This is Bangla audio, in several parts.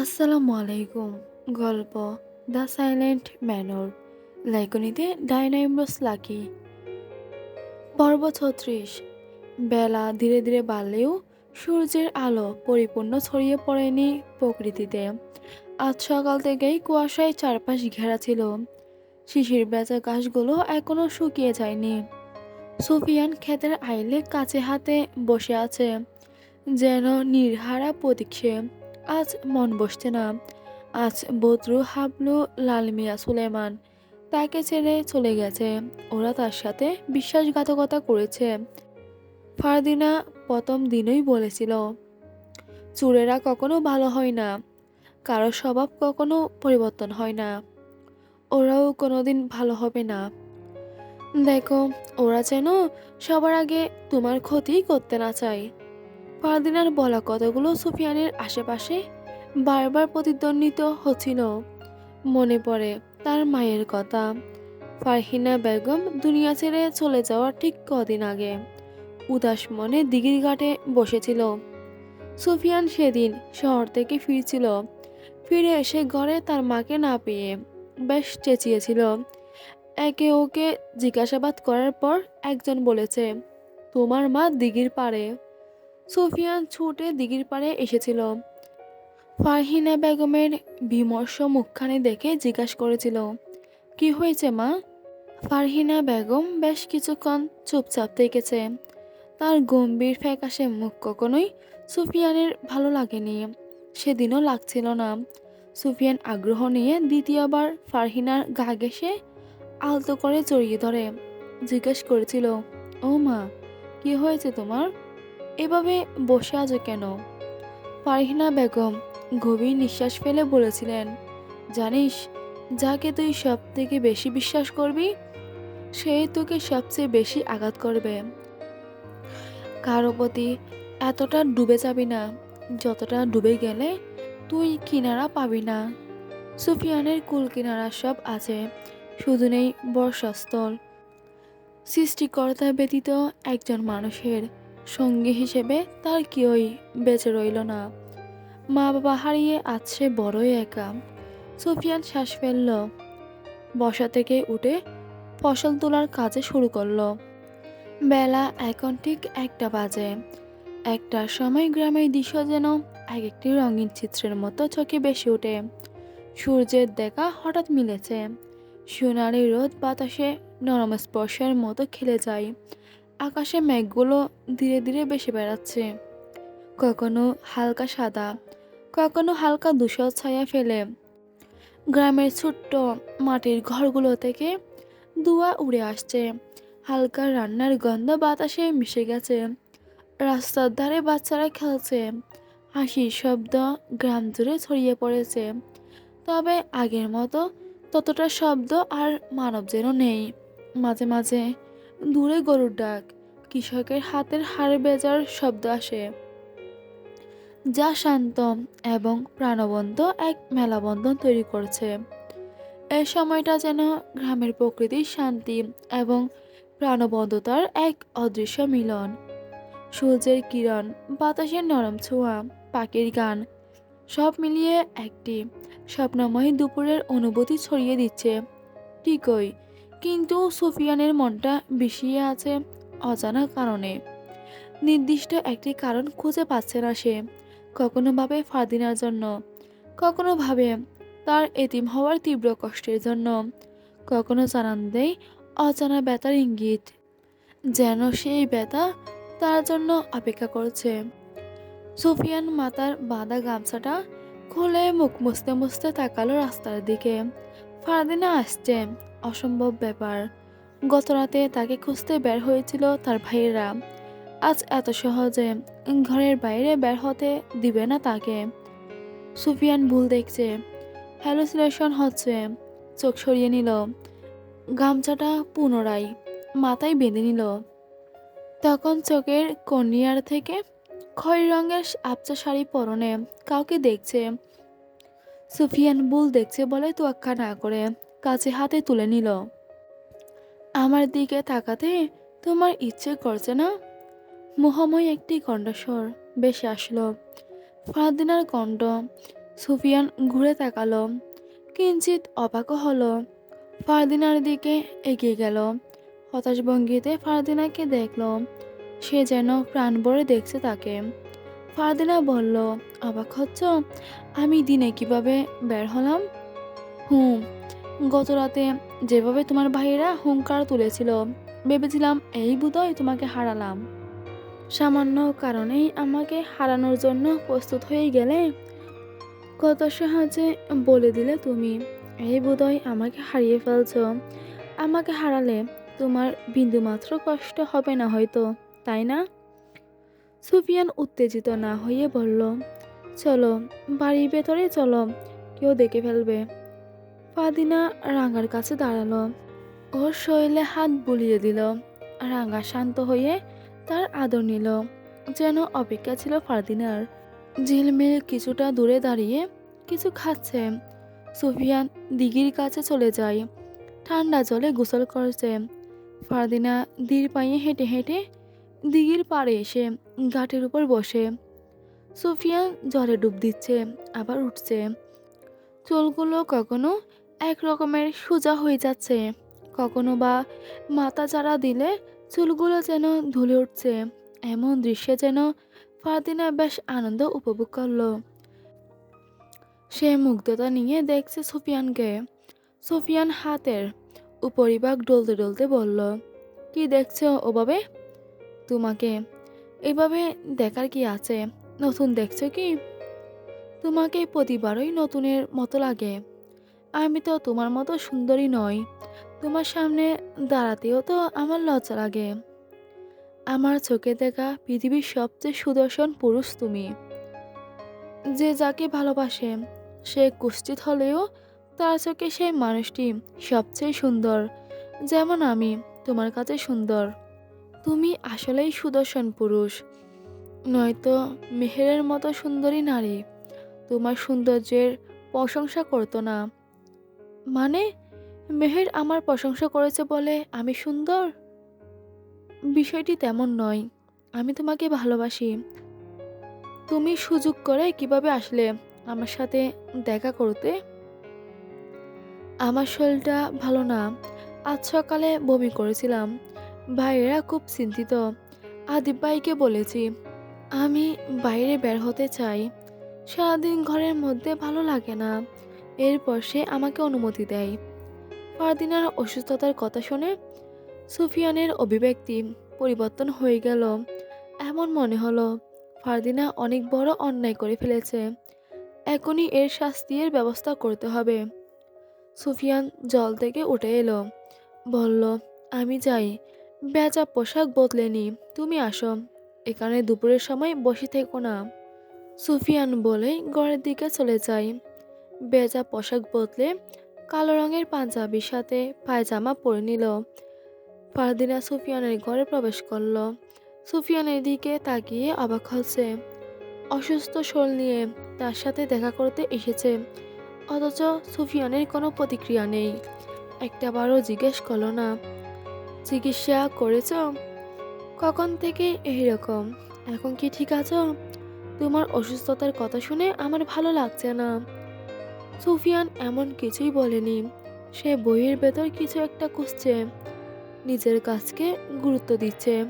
আসসালামু আলাইকুম। গল্প দ্য সাইলেন্ট ম্যানর। লাইকনিতে ডাইনাইমস লাকি। পর্ব ছত্রিশ। বেলা ধীরে ধীরে বাড়লেও সূর্যের আলো পরিপূর্ণ ছড়িয়ে পড়েনি প্রকৃতিতে। আজ সকাল থেকেই কুয়াশায় চারপাশ ঘেরা ছিল। শিশির বেচা গাছগুলো এখনও শুকিয়ে যায়নি। সুফিয়ান ক্ষেতের আইলে কাছে হাতে বসে আছে। যেন নির্হারা প্রতীক্ষে আজ মন বসছে না। আজ বদরু হাবলু লালমিয়া সুলেমান তাকে ছেড়ে চলে গেছে। ওরা তার সাথে বিশ্বাসঘাতকতা করেছে। ফারদিনা প্রথম দিনই বলেছিল, চোরেরা কখনো ভালো হয় না। কারও স্বভাব কখনো পরিবর্তন হয় না। ওরাও কোনোদিন ভালো হবে না। দেখো, ওরা যেন সবার আগে তোমার ক্ষতি করতে না চায়। ফারদিনার বলা কথাগুলো সুফিয়ানের আশেপাশে বারবার প্রতিদ্বন্দ্বিত হচ্ছিল। মনে পড়ে তার মায়ের কথা। ফারহিনা বেগম দুনিয়া ছেড়ে চলে যাওয়ার ঠিক কদিন আগে উদাস মনে দিঘির ঘাটে বসেছিল। সুফিয়ান সেদিন শহর থেকে ফিরছিল। ফিরে এসে ঘরে তার মাকে না পেয়ে বেশ চেঁচিয়েছিল। একে ওকে জিজ্ঞাসাবাদ করার পর একজন বলেছে, তোমার মা দিঘির পাড়ে। সুফিয়ান ছুটে দিঘির পাড়ে এসেছিল। ফারহিনা বেগমের বিমর্ষ মুখখানি দেখে জিজ্ঞাসা করেছিল, কি হয়েছে মা? ফারহিনা বেগম বেশ কিছুক্ষণ চুপচাপ থেকেছে। তার গম্ভীর ফ্যাকাশে মুখ কখনোই সুফিয়ানের ভালো লাগেনি, সেদিনও লাগছিল না। সুফিয়ান আগ্রহ নিয়ে দ্বিতীয়বার ফারহিনার গা ঘেসে আলতো করে জড়িয়ে ধরে জিজ্ঞেস করেছিল, ও মা, কি হয়েছে তোমার? এভাবে বসে আছো কেন? ফারহিনা বেগম গভীর নিঃশ্বাস ফেলে বলেছিলেন, জানিস, যাকে তুই সব থেকে বেশি বিশ্বাস করবি সেই তোকে সবচেয়ে বেশি আঘাত করবে। কারও প্রতি এতটা ডুবে যাবি না, যতটা ডুবে গেলে তুই কিনারা পাবি না। সুফিয়ানের কুল কিনারা সব আছে, শুধু নেই বর্ষাস্থল সৃষ্টিকর্তা ব্যতীত একজন মানুষের সঙ্গী হিসেবে তার কেউই বেঁচে রইল না। মা বাবা হারিয়ে আছে বড়ই একা। সুফিয়ান শ্বাস ফেলল। বসা থেকে উঠে ফসল তোলার কাজে শুরু করল। বেলা এখন ঠিক একটা বাজে। একটা সময় গ্রামের দৃশ্য যেন এক একটি রঙিন চিত্রের মতো চোখে বেশি ওঠে। সূর্যের দেখা হঠাৎ মিলেছে। সোনালি রোদ বাতাসে নরম স্পর্শের মতো খেলে যায়। আকাশে মেঘগুলো ধীরে ধীরে বেশি বেড়াচ্ছে। কখনো হালকা সাদা, কখনো হালকা ধূসর ছায়া ফেলে। গ্রামের ছোট্ট মাটির ঘরগুলো থেকে ধোঁয়া উড়ে আসছে। হালকা রান্নার গন্ধ বাতাসে মিশে গেছে। রাস্তার ধারে বাচ্চারা খেলছে। হাসির শব্দ গ্রাম জুড়ে ছড়িয়ে পড়েছে। তবে আগের মতো ততটা শব্দ আর মানব যেন নেই। মাঝে মাঝে দূরে গরুর ডাক। কৃষকের হাতের হাড় বেজার শব্দ আসে। যা শান্ত এবং প্রাণবন্ত এক মেলাবন্ধন তৈরি করছে। এই সময়টা যেন গ্রামের প্রকৃতির শান্তি এবং প্রাণবন্ধতার এক অদৃশ্য মিলন। সূর্যের কিরণ, বাতাসের নরম ছোঁয়া, পাখির গান, সব মিলিয়ে একটি স্বপ্নময় দুপুরের অনুভূতি ছড়িয়ে দিচ্ছে। ঠিকই কিন্তু সুফিয়ানের মনটা বিষিয়ে আছে অজানা কারণে। নির্দিষ্ট একটি কারণ খুঁজে পাচ্ছে না সে, কখনো ভাবে ফাদিনার জন্য, কখনো ভাবে তার এতিম হওয়ার তীব্র কষ্টের জন্য, কখনো জানান দেয় অজানা ব্যথার ইঙ্গিত, যেন সেই ব্যথা তার জন্য অপেক্ষা করছে। সুফিয়ান মাতার বাঁধা গামছাটা খুলে মুখ মুছতে মুছতে তাকালো রাস্তার দিকে ফারদিনা আসছে। অসম্ভব ব্যাপার। গত রাতে তাকে খুঁজতে বের হয়েছিল তার ভাইয়েরা। আজ এত সহজে ঘরের বাইরে বের হতে দিবে না তাকে। সুফিয়ান ভুল দেখছে। হ্যালুসিনেশন হচ্ছে। চোখ সরিয়ে নিল। গামছাটা পুনরায় মাথায় বেঁধে নিল। তখন চোখের কর্নিয়ার থেকে খয়েরি রঙের আবচা শাড়ি পরনে কাউকে দেখছে। সুফিয়ান ভুল দেখছে বলে তোয়াক্কা না করে কাছে হাতে তুলে নিল। আমার দিকে তাকাতে তোমার ইচ্ছে করছে না? মোহময় একটি কণ্ঠস্বর বেশি আসলো। ফারদিনার কণ্ঠ সুফিয়ান ঘুরে তাকালো। কিঞ্চিত অবাকও হলো। ফারদিনার দিকে এগিয়ে গেল। হতাশ ভঙ্গিতে ফারদিনাকে দেখল। সে যেন প্রাণ ভরে দেখছে তাকে। ফারদিনা বলল, অবাক হচ্ছ? আমি দিনে কীভাবে বের হলাম? হুম, গত রাতে যেভাবে তোমার ভাইয়েরা হুঙ্কার তুলেছিল, ভেবেছিলাম এই বোধহয় তোমাকে হারালাম। সামান্য কারণেই আমাকে হারানোর জন্য প্রস্তুত হয়ে গেলে? কত সাহায্যে বলে দিলে তুমি, এই বোধহয় আমাকে হারিয়ে ফেলছ। আমাকে হারালে তোমার বিন্দুমাত্র কষ্ট হবে না হয়তো, তাই না? সুফিয়ান উত্তেজিত না হয়ে বলল, চলো, বাড়ির ভেতরে চলো, কেউ দেখে ফেলবে। ফাদিনা রাঙার কাছে দাঁড়াল। ওর শরীরে হাত বুলিয়ে দিল। রাঙা শান্ত হয়ে তার আদর নিল। যেন অপেক্ষা ছিল ফারদিনার ঝিলমিল কিছুটা দূরে দাঁড়িয়ে কিছু খাচ্ছে। সুফিয়ান দিঘির কাছে চলে যায়। ঠান্ডা জলে গোসল করছে। ফারদিনা ধীর পায়ে হেঁটে হেঁটে দিঘির পাড়ে এসে ঘাটের উপর বসে। সুফিয়ান জলে ডুব দিচ্ছে, আবার উঠছে। চুলগুলো কখনো এক রকমের সোজা হয়ে যাচ্ছে, কখনো বা মাথা চারা দিলে চুলগুলো যেন ধুলে উঠছে। এমন দৃশ্যে যেন ফারদিনা বেশ আনন্দ উপভোগ করল। সে মুগ্ধতা নিয়ে দেখছে সুফিয়ানকে। সুফিয়ান হাতের উপরিভাগ ডলতে ডলতে বলল, কি দেখছ ওভাবে? তোমাকে। এভাবে দেখার কি আছে? নতুন দেখছ কি? তোমাকে প্রতিবারই নতুনের মতো লাগে। আমি তো তোমার মতো সুন্দরী নই। তোমার সামনে দাঁড়াতেও তো আমার লজ্জা লাগে। আমার চোখে দেখা পৃথিবীর সবচেয়ে সুদর্শন পুরুষ তুমি। যে যাকে ভালোবাসে, সে কুষ্ঠিত হলেও তার চোখে সেই মানুষটি সবচেয়ে সুন্দর। যেমন আমি, তোমার কাছে সুন্দর। তুমি আসলেই সুদর্শন পুরুষ। নয়তো মেহেরের মতো সুন্দরী নারী। তোমার সৌন্দর্যের প্রশংসা করতো না। মানে মেহের আমার প্রশংসা করেছে বলে আমি সুন্দর? বিষয়টি তেমন নয়। আমি তোমাকে ভালোবাসি। তুমি সুযোগ করে কীভাবে আসলে আমার সাথে দেখা করতে? আমার শরীরটা ভালো না। আজ সকালে বমি করেছিলাম। ভাইয়েরা খুব চিন্তিত। আদিব ভাইকে বলেছি, আমি বাইরে বের হতে চাই। সারাদিন ঘরের মধ্যে ভালো লাগে না। এরপর সে আমাকে অনুমতি দেয়। ফারদিনার অসুস্থতার কথা শুনে সুফিয়ানের অভিব্যক্তি পরিবর্তন হয়ে গেল। এমন মনে হলো, ফারদিনা অনেক বড় অন্যায় করে ফেলেছে। এখনই এর শাস্তির ব্যবস্থা করতে হবে। সুফিয়ান জল থেকে উঠে এলো, বলল, আমি যাই। বেচা পোশাক বদলে নি। তুমি আসো। এখানে দুপুরের সময় বসে থেকো না। সুফিয়ান বলে ঘরের দিকে চলে যায় বেজা পোশাক বদলে কালো রঙের পাঞ্জাবির সাথে পায়জামা পরে নিল। ফারদিনা সুফিয়ানের ঘরে প্রবেশ করল। সুফিয়ানের দিকে তাকিয়ে অবাক হচ্ছে। অসুস্থ শোল নিয়ে তার সাথে দেখা করতে এসেছে। অথচ সুফিয়ানের কোনো প্রতিক্রিয়া নেই। একটাবারও জিজ্ঞেস করল না। চিকিৎসা করেছ? কখন থেকে এই রকম এখন কি ঠিক আছো? তোমার অসুস্থতার কথা শুনে আমার ভালো লাগছে না। সুফিয়ান এমন কিছুই বলেনি। সে বইয়ের ভেতর কিছু একটা খুঁজছে। নিজের কাজকে গুরুত্ব দিচ্ছে।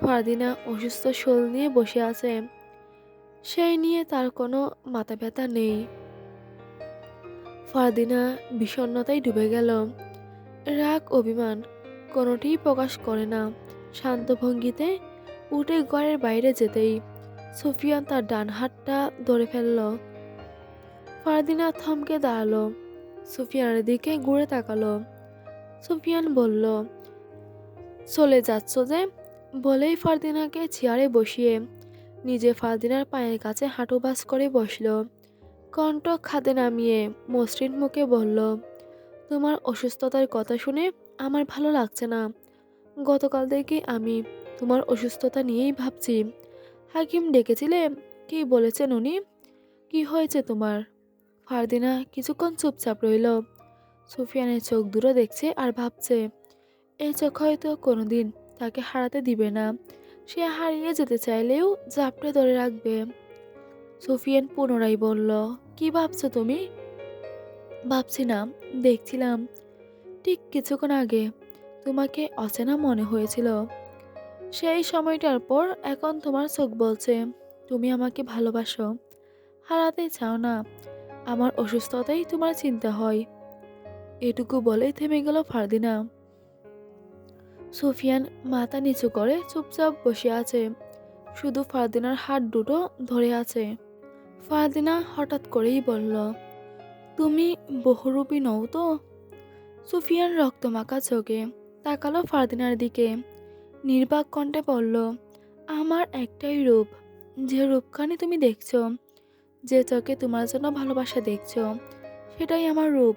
ফারদিনা অসুস্থ শোল নিয়ে বসে আছে। সেই নিয়ে তার কোনো মাথা ব্যথা নেই। ফারদিনা বিষণ্ণতায় ডুবে গেল। রাগ, অভিমান কোনোটিই প্রকাশ করে না। শান্ত ভঙ্গিতে উঠে ঘরের বাইরে যেতেই সুফিয়ান তার ডান হাতটা ধরে ফেলল। ফারদিনা থমকে দাঁড়াল। সুফিয়ানের দিকে ঘুরে তাকালো। সুফিয়ান বলল, চলে যাচ্ছ যে? বলেই ফারদিনাকে চেয়ারে বসিয়ে নিজে ফারদিনার পায়ের কাছে হাঁটু বাস করে বসল। কণ্ঠ খাদে নামিয়ে মসৃণ মুখে বলল, তোমার অসুস্থতার কথা শুনে আমার ভালো লাগছে না। গতকাল থেকে আমি তোমার অসুস্থতা নিয়েই ভাবছি। হাকিম ডেকেছিলে? কি বলেছেন উনি? কি হয়েছে তোমার? ফারদিনা কিছুক্ষণ চুপচাপ রইল। সুফিয়ানের চোখ দূরে দেখছে আর ভাবছে এই চোখ হয়তো কোনোদিন তাকে হারাতে দিবে না। সে হারিয়ে যেতে চাইলেও জাপটে ধরে রাখবে। সুফিয়ান পুনরায় বলল, কি ভাবছ তুমি? ভাবছি না, দেখছিলাম। ঠিক কিছুক্ষণ আগে তোমাকে অচেনা মনে হয়েছিল। সেই সময়টার পর এখন তোমার চোখ বলছে, তুমি আমাকে ভালোবাসো। হারাতে চাও না, আমার অসুস্থতাই তোমার চিন্তা হয়। এটুকু বলে থেমে গেল ফারদিনা। সুফিয়ান মাথা নিচু করে চুপচাপ বসে আছে। শুধু ফারদিনার হাত দুটো ধরে আছে। ফারদিনা হঠাৎ করেই বলল, তুমি বহুরূপী নও তো? সুফিয়ান রক্তমাখা চোখে তাকালো ফারদিনার দিকে। নির্বাক কণ্ঠে বলল, আমার একটাই রূপ, যে রূপখানি তুমি দেখছ, যে চোখে তোমার জন্য ভালোবাসা দেখছ, সেটাই আমার রূপ।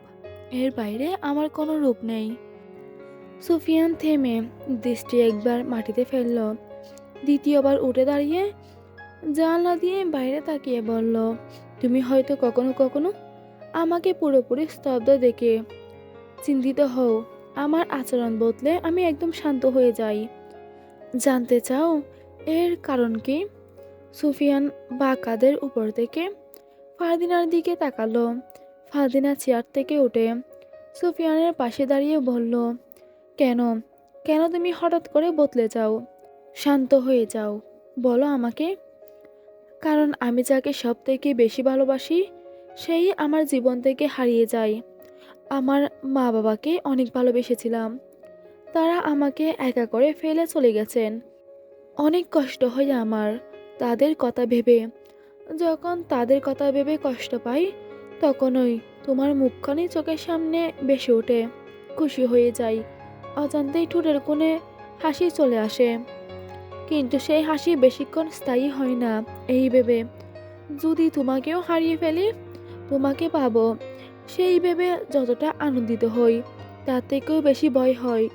এর বাইরে আমার কোনো রূপ নেই। সুফিয়ান থেমে দৃষ্টি একবার মাটিতে ফেলল, দ্বিতীয়বার উঠে দাঁড়িয়ে জানলা দিয়ে বাইরে তাকিয়ে বলল, তুমি হয়তো কখনো কখনো আমাকে পুরোপুরি স্তব্ধ দেখে চিন্তিত হও, আমার আচরণ বদলে আমি একদম শান্ত হয়ে যাই। জানতে চাও, এর কারণ কি? সুফিয়ান বা কাদের উপর থেকে ফারদিনার দিকে তাকালো। ফারদিনা চেয়ার থেকে উঠে সুফিয়ানের পাশে দাঁড়িয়ে বলল, কেন? কেন তুমি হঠাৎ করে বদলে যাও? শান্ত হয়ে যাও, বলো আমাকে। কারণ আমি যাকে সব থেকে বেশি ভালোবাসি, সেই আমার জীবন থেকে হারিয়ে যায়। আমার মা বাবাকে অনেক ভালোবেসেছিলাম। তারা আমাকে একা করে ফেলে চলে গেছেন। অনেক কষ্ট হয় আমার তাদের কথা ভেবে। যখন তাদের কথা ভেবে কষ্ট পাই, তখনই তোমার মুখখানি চোখের সামনে বেশি ওঠে। খুশি হয়ে যাই, অজান্তেই ঠোঁটের কোণে হাসি চলে আসে। কিন্তু সেই হাসি বেশিক্ষণ স্থায়ী হয় না, এই ভেবে। যদি তোমাকেও হারিয়ে ফেলি, তোমাকে পাবো। সেই ভেবে যতটা আনন্দিত হই, তার থেকেও বেশি ভয় হয়।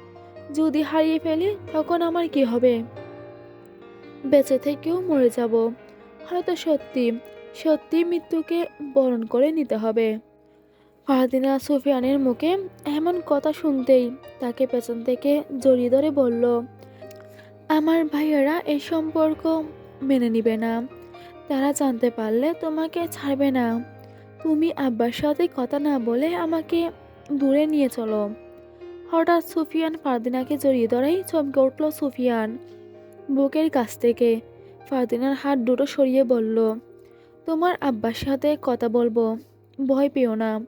যদি হারিয়ে ফেলি, তখন আমার কি হবে? বেঁচে থেকেও মরে যাব। হয়তো সত্যি সত্যি মৃত্যুকে বরণ করে নিতে হবে। ফারদিনা সুফিয়ানের মুখে এমন কথা শুনতেই তাকে পেছন থেকে জড়িয়ে ধরে বলল, আমার ভাইয়েরা এই সম্পর্ক মেনে নিবে না। তারা জানতে পারলে তোমাকে ছাড়বে না। তুমি আব্বার সাথে কথা না বলে আমাকে দূরে নিয়ে চলো। হঠাৎ সুফিয়ান ফারদিনাকে জড়িয়ে ধরেই চমকে উঠল সুফিয়ান বুকের কাছ থেকে। ফারদিনার হাত দুটো সরিয়ে বলল, তোমার আব্বার সাথে কথা বলব, ভয় পেও না।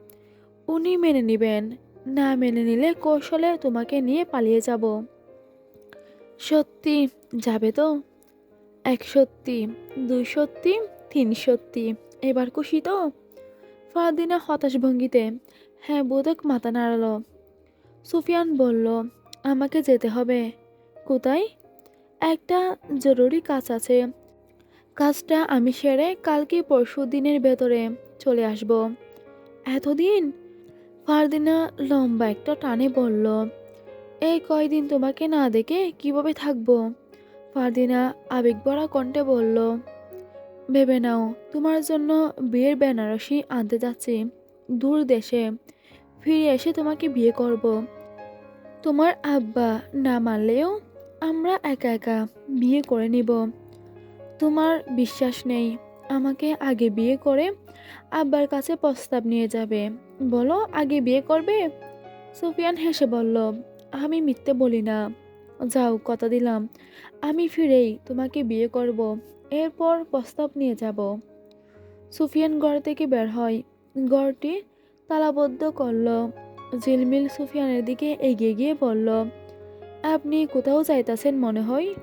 উনি মেনে নেবেন, না মেনে নিলে কৌশলে তোমাকে নিয়ে পালিয়ে যাব। সত্যি যাবে তো? এক সত্যি, দুই সত্যি, তিন সত্যি, এবার খুশি তো? ফারদিনা হতাশ ভঙ্গিতে হ্যাঁ বোধক মাথা নাড়ালো। সুফিয়ান বলল, আমাকে যেতে হবে। কোথায়? একটা জরুরি কাজ আছে। কাজটা আমি সেরে কালকে পরশু দিনের ভেতরে চলে আসব। এতদিন? ফারদিনা লম্বা একটা টানে বলল এই কয়দিন তোমাকে না দেখে কীভাবে থাকব? ফারদিনা আবেগভরা কণ্ঠে বলল ভেবে নাও, তোমার জন্য বিয়ের বেনারসি আনতে যাচ্ছি, দূর দেশে। ফিরে এসে তোমাকে বিয়ে করব। তোমার আব্বা না মানলেও আমরা একা একা বিয়ে করে নিব। তোমার বিশ্বাস নেই, আমাকে আগে বিয়ে করে আব্বার কাছে প্রস্তাব নিয়ে যাবে। বলো, আগে বিয়ে করবে? সুফিয়ান হেসে বলল, আমি মিথ্যে বলি না। যাও, কথা দিলাম। আমি ফিরেই তোমাকে বিয়ে করব। এরপর প্রস্তাব নিয়ে যাব। সুফিয়ান ঘর থেকে বের হয়। ঘরটি তালাবদ্ধ করল। ঝিলমিল সুফিয়ানের দিকে এগিয়ে গিয়ে বলল, আপনি কোথাও যাইতাছেন মনে হয়?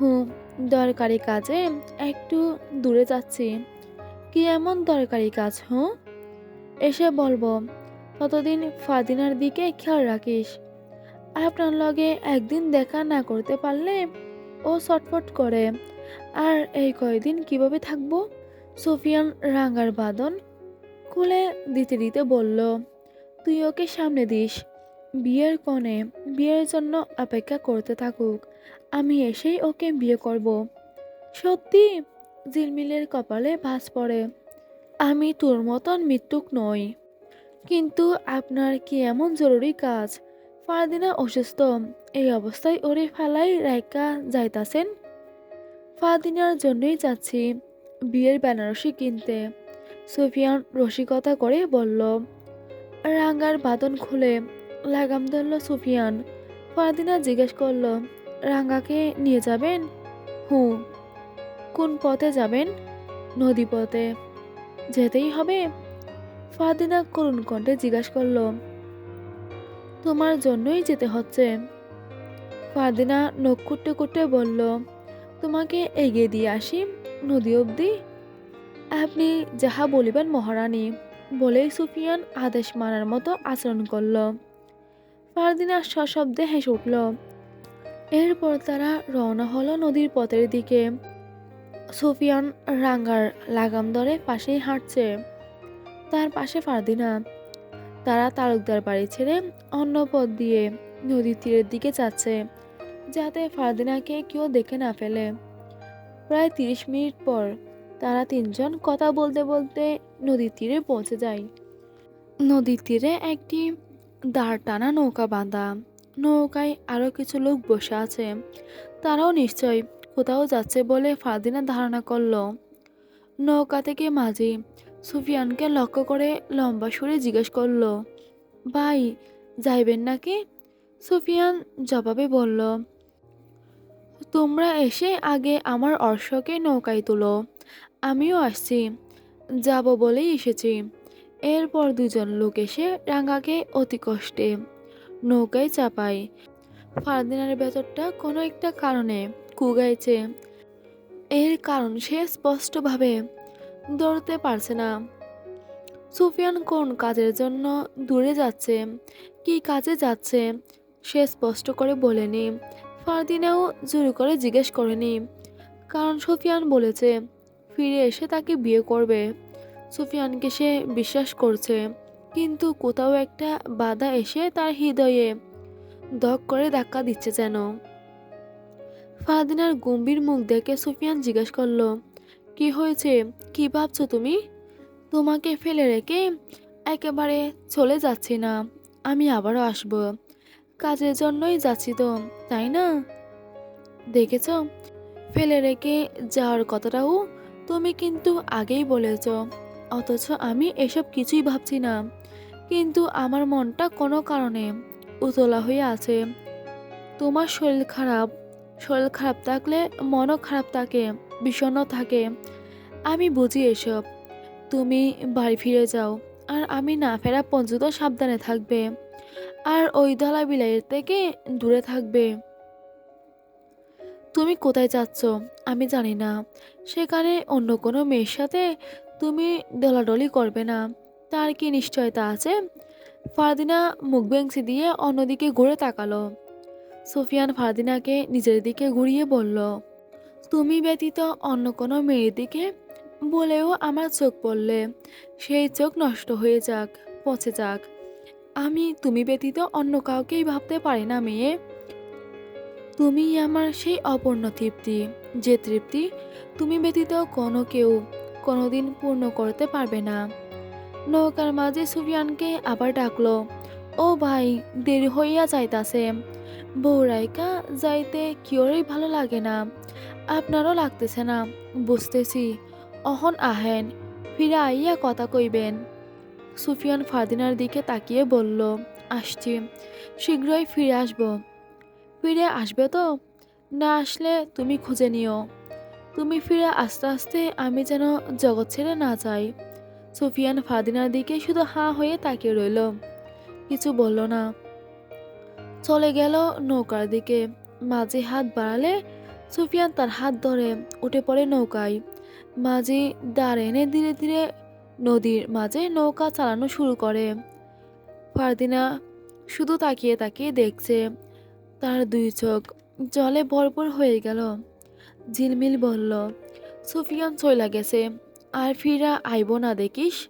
হুম, দরকারি কাজে একটু দূরে যাচ্ছি। কি এমন দরকারি কাজ হুঁ এসে বলব, ততদিন ফাদিনার দিকে খেয়াল রাখিস। আপনার লগে একদিন দেখা না করতে পারলে ও ছটফট করে। আর এই কয়দিন কীভাবে থাকব? সোফিয়ান রাঙ্গার বাদন খুলে দিতে দিতে বলল, তুই ওকে সামনে দিস। বিয়ের কনে বিয়ের জন্য অপেক্ষা করতে থাকুক। আমি এসেই ওকে বিয়ে করব। সত্যি ঝিলমিলের কপালে ভাস পড়ে, আমি তোর মতন মৃত্যুক নই। কিন্তু আপনার কি এমন জরুরি কাজ? ফারদিনা অসুস্থ। এই অবস্থায় ওরে ফেলাই রাইকা যাইতাছেন? ফারদিনার জন্যই যাচ্ছি বিয়ের বেনারসি কিনতে। সুফিয়ান রসিকতা করে বলল, রাঙ্গার বাদন খুলে লাগাম ধরল সুফিয়ান। ফারদিনা জিজ্ঞেস করল, রাঙ্গাকে নিয়ে যাবেন? হুঁ। কোন পথে যাবেন? নদী পথে যেতেই হবে। ফারদিনা করুণ কণ্ঠে জিজ্ঞাসা করল, তোমার জন্যই যেতে হচ্ছে। ফারদিনা নখ কুটে কুটে বলল তোমাকে এগিয়ে দিয়ে আসি নদী অবধি। আপনি যাহা বলিবেন মহারানী, বলেই সুফিয়ান আদেশ মানার মতো আচরণ করল। ফারদিনা সশব্দে হেসে উঠল, এরপর তারা রওনা হলো নদীর পথের দিকে। সুফিয়ান রাঙ্গার লাগাম ধরে পাশেই হাঁটছে। তার পাশে ফারদিনা, তারা তালুকদার বাড়ি ছেড়ে অন্য পথ দিয়ে নদীর তীরের দিকে যাচ্ছে। যাতে ফারদিনাকে কেউ দেখে না ফেলে। প্রায় তিরিশ মিনিট পর তারা তিনজন কথা বলতে বলতে নদীর তীরে পৌঁছে যায়। নদীর তীরে একটি দাঁড় টানা নৌকা বাঁধা। নৌকায় আরও কিছু লোক বসে আছে। তারাও নিশ্চয় কোথাও যাচ্ছে বলে ফারদিনা ধারণা করল। নৌকা থেকে মাঝি সুফিয়ানকে লক্ষ্য করে লম্বা সুরে জিজ্ঞেস করল, ভাই, যাইবেন নাকি? সুফিয়ান জবাবে বলল তোমরা এসে আগে আমার অর্শকে নৌকায় তুলো। আমিও আসছি। যাব বলেই এসেছি। এরপর দুজন লোক এসে রাঙ্গাকে অতি কষ্টে নৌকায় চাপায়। ফারদিনার ভেতরটা কোনো একটা কারণে কুগাইছে। এর কারণ সে স্পষ্টভাবে দৌড়তে পারছে না। সুফিয়ান কোন কাজের জন্য দূরে যাচ্ছে, কি কাজে যাচ্ছে, সে স্পষ্ট করে বলেনি। ফারদিনাও জোর করে জিজ্ঞেস করেনি। কারণ সুফিয়ান বলেছে, ফিরে এসে তাকে বিয়ে করবে। সুফিয়ানকে সে বিশ্বাস করছে, কিন্তু কোথাও একটা বাধা এসে তার হৃদয়ে দক করে ধাক্কা দিচ্ছে যেন। ফারদিনার গম্ভীর মুখ দেখে সুফিয়ান জিজ্ঞেস করল, কি হয়েছে? কি ভাবছ তুমি? তোমাকে ফেলে রেখে একেবারে চলে যাচ্ছি না। আমি আবারও আসব। কাজের জন্যই যাচ্ছি তো, তাই না? দেখেছ? ফেলে রেখে যাওয়ার কথাটাও তুমি কিন্তু আগেই বলেছ। অথচ আমি এসব কিছুই ভাবছি না। কিন্তু আমার মনটা কোনো কারণে উতলা হয়ে আছে। তোমার শরীর খারাপ। শরীর খারাপ থাকলে মনও খারাপ থাকে, বিষণ্ণ থাকে। আমি বুঝি এসব। তুমি বাড়ি ফিরে যাও। আর আমি না ফেরা পর্যন্ত সাবধানে থাকবে। আর ওই দলা বিলাইয়ের থেকে দূরে থাকবে। তুমি কোথায় যাচ্ছ? আমি জানি না। সেখানে অন্য কোনো মেয়ের সাথে তুমি দলাডলি করবে না। তার কি নিশ্চয়তা আছে? ফারদিনা মুখ বেংসি দিয়ে অন্যদিকে ঘুরে তাকালো। সুফিয়ান ফারদিনাকে নিজের দিকে ঘুরিয়ে বলল, তুমি ব্যতীত অন্য কোনো মেয়ের দিকে বলেও আমার চোখ পড়লে। সেই চোখ নষ্ট হয়ে যাক, পচে যাক। আমি তুমি ব্যতীত অন্য কাউকেই ভাবতে পারি না, মেয়ে। তুমি আমার সেই অপূর্ণ তৃপ্তি, যে তৃপ্তি তুমি ব্যতীত কোনো কেউ কোনোদিন পূর্ণ করতে পারবে না। নৌকার মাঝে সুফিয়ানকে আবার ডাকলো, ও ভাই, দেরি হইয়া যাইতাছে। বৌরাইকা, যাইতে কিওরই ভালো লাগে না। আপনারও লাগতেছে না, বুঝতেছি। অহন আহেন, ফিরে আইয়া কথা কইবেন। সুফিয়ান ফারদিনার দিকে তাকিয়ে বলল, আসছি, শীঘ্রই ফিরে আসব। ফিরে আসবে তো? না আসলে তুমি খুঁজে নিও। তুমি ফিরে আস্তে আস্তে আমি যেন জগৎ ছেড়ে না যাই। সুফিয়ান ফারদিনার দিকে শুধু হাঁ হয়ে তাকিয়ে রইল। কিছু বলল না। চলে গেল নৌকার দিকে। মাঝে হাত বাড়ালে সুফিয়ান তার হাত ধরে, উঠে পড়ে নৌকায়। মাঝি দাঁড় এনে ধীরে ধীরে নদীর মাঝে নৌকা চালানো শুরু করে। ফারদিনা শুধু তাকিয়ে তাকিয়ে দেখছে তার দুই চোখ জলে ভরপুর হয়ে গেল। ঝিলমিল বলল, সুফিয়ান চইলা গেছে, আর ফিরা আইব না দেখিস?